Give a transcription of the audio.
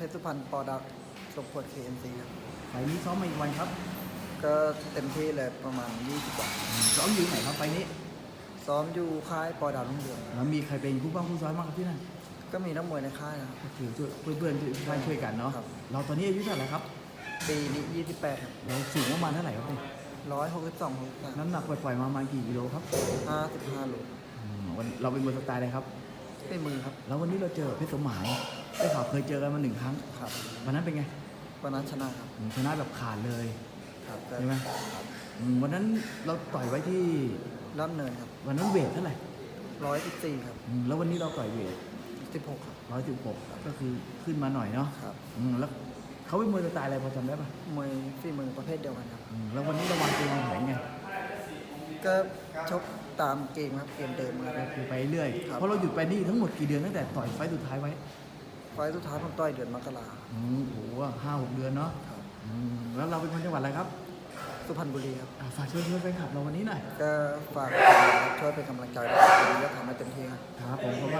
เพชรสุพรรณปอดักสมพลเคเอ็นซีครับไฟล์นี้ซ้อมมาอีกวันครับก็เต็มที่เลยประมาณ 20กว่าซ้อมอยู่ไหนครับไฟล์นี้ซ้อมอยู่ค่ายปอดาวรุ่งเรืองแล้วมีใครเป็นผู้บ้างผู้ซ้อมบ้างครับที่นั่นก็มีนักมวยในค่ายนะครับ ก็คือช่วยเพื่อนๆที่ค่ายช่วยกันเนาะครับ เราตอนนี้อายุเท่าไหร่ครับปีนี้28ครับเราสูงประมาณเท่าไหร่ครับพี่162 63น้ำหนักปล่อยๆมาประมาณกี่กิโลครับ55โลอืมวันเราเป็นมวยสไตล์อะไรครับเป็นมือครับ แล้ววันนี้เราเจอเพชรสมหมาย ได้ข่าวเคยเจอกันมาหนึ่งครั้งครับวันนั้นเป็นไงวันนั้นชนะครับอืมชนะแบบขาดเลยครับก็ใช่ไหมอืมวันนั้นเราต่อยไว้ที่ร่ำเนินครับ วันนั้นเวทเท่าไหร่114ครับอืมแล้ววันนี้เราต่อยเวท16ครับร้อยสิบหกก็คือขึ้นมาหน่อยเนาะครับอืมแล้วเขาเป็นมวยสไตล์อะไรพอจำได้ปะมวยฝีมือประเภทเดียวกันครับอืมแล้ววันนี้เราวางเกมวางแผนไงก็ชกตามเกมครับเกมเดิมครับก็คือไปเรื่อยครับเพราะเราหยุดไปนี่ทั้งหมดกี่เดือนตั้งแต่ต่อยไฟต์สุดท้ายไว้ ไฟล์สุดท้ายผมต่อยเดือนมกราอืมโหห้าหกเดือนเนาะครับอืมแล้วเราเป็นคนจังหวัดอะไรครับสุพรรณบุรีครับอะฝากช่วยช่วยแฟนคลับเราวันนี้หน่อย ก็ฝากช่วยเป็นกำลังใจด้วยผมจะทำให้เต็มที่ครับ ครับผมขอบคุณมากครับ